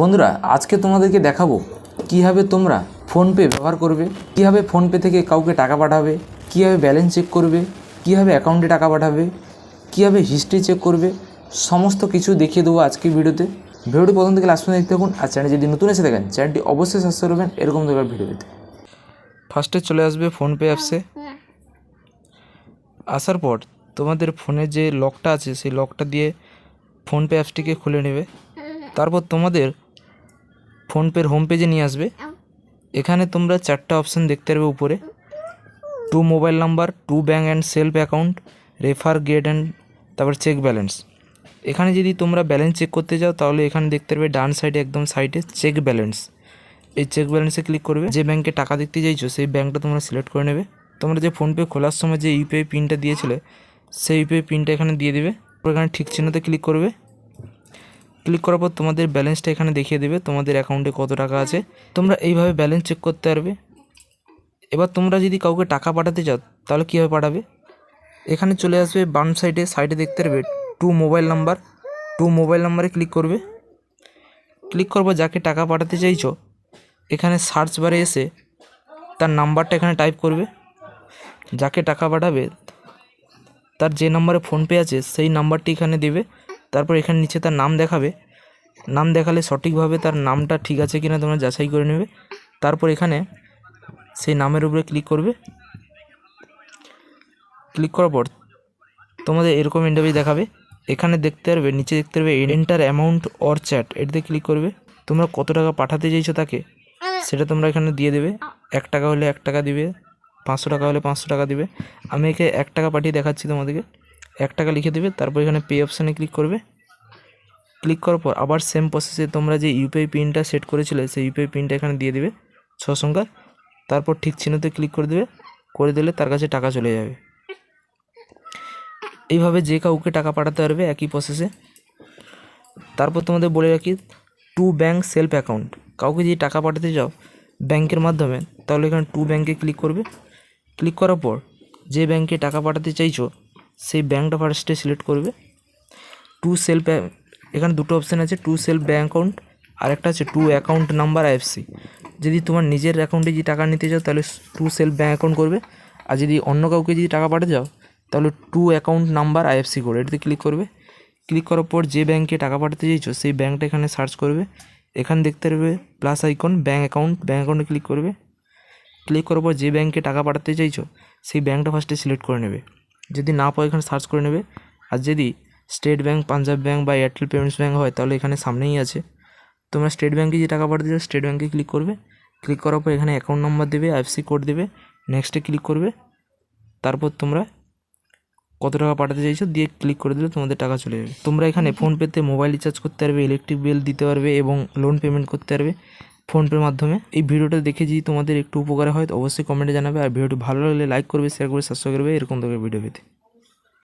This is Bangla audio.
বন্ধুরা, আজকে তোমাদেরকে দেখাবো কীভাবে তোমরা ফোনপে ব্যবহার করবে, কীভাবে ফোনপে থেকে কাউকে টাকা পাঠাবে, কীভাবে ব্যালেন্স চেক করবে, কীভাবে অ্যাকাউন্টে টাকা পাঠাবে, কীভাবে হিস্ট্রি চেক করবে, সমস্ত কিছু দেখিয়ে দেবো আজকের ভিডিওতে। ভিডিওটি প্রথম থেকে লাস্ট পর্যন্ত দেখতে থাকুন আর চ্যানেল যদি নতুন এসে দেখেন চ্যানেলটি অবশ্যই সাবস্ক্রাইব করবেন, এরকম ধরনের ভিডিও পেতে। ফার্স্টে চলে আসবে ফোনপে অ্যাপসে আসার পর তোমাদের ফোনে যে লকটা আছে, সেই লকটা দিয়ে ফোনপে অ্যাপসটিকে খুলে নেবে। তারপর তোমাদের ফোনপের হোম পেজে নিয়ে আসবে। এখানে তোমরা চারটা অপশান দেখতে পারবে উপরে। To mobile number to bank and self account refer get and তারপর চেক ব্যালেন্স এখানে যদি তোমরা ব্যালেন্স চেক করতে যাও তাহলে এখানে দেখতে পারবে ডান সাইডে একদম সাইডে চেক ব্যালেন্স এই চেক ব্যালেন্সে ক্লিক করবে। যে ব্যাংকে টাকা দেখতে চাইছো সেই ব্যাংকটা তোমরা সিলেক্ট করে নেবে। তোমরা যে ফোনপে খোলার সময় যে ইউপিআই পিনটা দিয়েছিলে সেই ইউপিআই পিনটা এখানে দিয়ে দেবে। এখানে ঠিক চিহ্নতে ক্লিক করবে। ক্লিক করার পর তোমাদের ব্যালেন্সটা এখানে দেখিয়ে দেবে, তোমাদের অ্যাকাউন্টে কত টাকা আছে। তোমরা এইভাবে ব্যালেন্স চেক করতে পারবে। এবার তোমরা যদি কাউকে টাকা পাঠাতে চাও, তাহলে কীভাবে পাঠাবে? এখানে চলে আসবে বাম সাইডে সাইডে দেখতে পারবে to mobile number to mobile নাম্বারে ক্লিক করবে। ক্লিক করব যাকে টাকা পাঠাতে চাইছো, এখানে সার্চ বারে এসে তার নাম্বারটা এখানে টাইপ করবে। যাকে টাকা পাঠাবে, তার যে নাম্বারে ফোনপে আছে, সেই নাম্বারটি এখানে দেবে। তারপর এখানে নিচে তার নাম দেখাবে। নাম দেখালে সঠিকভাবে তার নামটা ঠিক আছে কিনা তোমরা যাচাই করে নেবে। তারপর এখানে সেই নামের উপরে ক্লিক করবে। ক্লিক করার পর তোমাদের এরকম ইন্টারভিউ দেখাবে। এখানে দেখতে পারবে, নিচে দেখতে পারবে এন্টার অ্যামাউন্ট অর চ্যাট এটাতে ক্লিক করবে। তোমরা কত টাকা পাঠাতে চাইছো তাকে, সেটা তোমরা এখানে দিয়ে দেবে। এক টাকা হলে এক টাকা দিবে, পাঁচশো টাকা হলে পাঁচশো টাকা দিবে। আমি একে এক টাকা পাঠিয়ে দেখাচ্ছি তোমাদেরকে। এক টাকা লিখে দেবে, তারপর এখানে পে অপশানে ক্লিক করবে। ক্লিক করার পর আবার সেম প্রসেসে তোমরা যে ইউপিআই পিনটা সেট করেছিলে, সেই ইউপিআই পিনটা এখানে দিয়ে দেবে ছ সংখ্যার তারপর ঠিক চিহ্নতে ক্লিক করে দেবে, করে দিলে তার কাছে টাকা চলে যাবে। এইভাবে যে কাউকে টাকা পাঠাতে পারবে একই প্রসেসে তারপর তোমাদের বলে রাখি টু ব্যাঙ্ক সেলফ অ্যাকাউন্ট কাউকে যদি টাকা পাঠাতে চাও ব্যাংকের মাধ্যমে, তাহলে এখানে টু ব্যাঙ্কে ক্লিক করবে। ক্লিক করার পর যে ব্যাংকে টাকা পাঠাতে চাইছো সেই ব্যাঙ্কটা ফার্স্টে সিলেক্ট করবে। টু সেলফ এখানে দুটো অপশান আছে টু সেলফ ব্যাঙ্ক অ্যাকাউন্ট আর একটা আছে টু অ্যাকাউন্ট নাম্বার আইএফসি যদি তোমার নিজের অ্যাকাউন্টে যদি টাকা নিতে চাও, তাহলে টু সেলফ ব্যাঙ্ক অ্যাকাউন্ট করবে। আর যদি অন্য কাউকে যদি টাকা পাঠাতে যাও তাহলে টু অ্যাকাউন্ট নাম্বার আইএফসি করে। এটাতে ক্লিক করবে। ক্লিক করার পর যে ব্যাঙ্কে টাকা পাঠাতে চাইছো, সেই ব্যাঙ্কটা এখানে সার্চ করবে। এখানে দেখতে পারবে plus icon bank account bank অ্যাকাউন্টে ক্লিক করবে। ক্লিক করার পর যে ব্যাঙ্কে টাকা পাঠাতে চাইছো, সেই ব্যাঙ্কটা ফার্স্টে সিলেক্ট করে নেবে। যদি না পাও এখানে সার্চ করে নেবে। আর যদি স্টেট ব্যাঙ্ক পাঞ্জাব ব্যাঙ্ক বা এয়ারটেল পেমেন্টস ব্যাঙ্ক হয়, তাহলে এখানে সামনেই আছে। তোমরা স্টেট ব্যাঙ্কে যে টাকা পাঠাতে চাও স্টেট ব্যাঙ্কে ক্লিক করবে। ক্লিক করার পর এখানে অ্যাকাউন্ট নাম্বার দেবে আইএফসি কোড দেবে। নেক্সটে ক্লিক করবে। তারপর তোমরা কত টাকা পাঠাতে চাইছো, দিয়ে ক্লিক করে দিলে তোমাদের টাকা চলে যাবে। তোমরা এখানে ফোনপেতে মোবাইল রিচার্জ করতে পারবে ইলেকট্রিক বিল দিতে পারবে এবং লোন পেমেন্ট করতে পারবে। ফোনপের মাধ্যমে। এই ভিডিওটা দেখে যদি তোমাদের একটু উপকার হয়, তো অবশ্যই কমেন্টে জানাবে। আর ভিডিওটি ভালো লাগলে লাইক করবে শেয়ার করবে সাবস্ক্রাইব করবে, এরকম ধরনের ভিডিও পেতে।